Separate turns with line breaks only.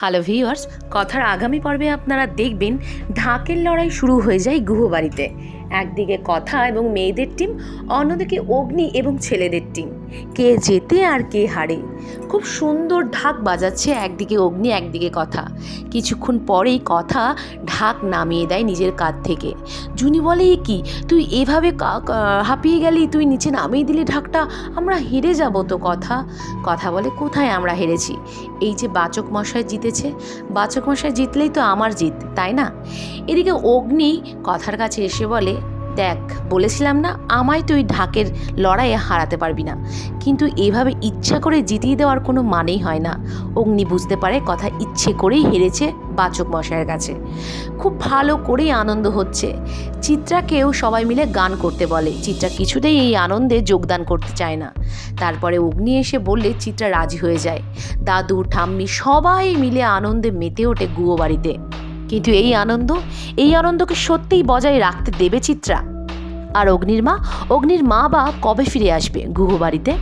Hello viewers কথার আগামী পর্বে আপনারা দেখবেন ঢাকের লড়াই শুরু হয়ে যায় গুহবাড়িতে। একদিকে কথা এবং মেয়েদের টিম, অন্যদিকে অগ্নি এবং ছেলেদের টিম। কে জেতে আর কে হারে। খুব সুন্দর ঢাক বাজাচ্ছে একদিকে অগ্নি, একদিকে কথা। কিছুক্ষণ পরেই কথা ঢাক নামিয়ে দেয় নিজের কাঁধ থেকে। জুনি বলে, "এ কি? তুই এভাবে হাঁপিয়ে গেলি? তুই নিচে নামিয়ে দিলি ঢাকটা? আমরা হেরে যাব তো কথা? কথা বলে, কোথায় আমরা হেরেছি? এই যে বাচক মশাই জিতেছে। বাচক মশাই জিতলেই তো আমার জিত, তাই না? এদিকে অগ্নি কথার কাছে এসে বলে, দেখ, বলেছিলাম না আমায় তুই ঢাকের লড়াইয়ে হারাতে পারবি না। কিন্তু এভাবে ইচ্ছা করে জিতিয়ে দেওয়ার কোনো মানেই হয় না। অগ্নি বুঝতে পারে কথা ইচ্ছে করেই হেরেছে বাচক মশাইয়ের কাছে। খুব ভালো করেই আনন্দ হচ্ছে। চিত্রাকেও সবাই মিলে গান করতে বলে। চিত্রা কিছুতেই এই আনন্দে যোগদান করতে চায় না। তারপরে অগ্নি এসে বললে, চিত্রা রাজি হয়ে যায়। দাদু, ঠাম্মি সবাই মিলে আনন্দে মেতে ওঠে গুয়ো বাড়িতে। কিন্তু এই আনন্দ, এই আনন্দকে সত্যিই বজায় রাখতে দেবে চিত্রা। আর অগ্নির মা অগ্নির মা বা কবে ফিরে আসবে গুহ বাড়িতে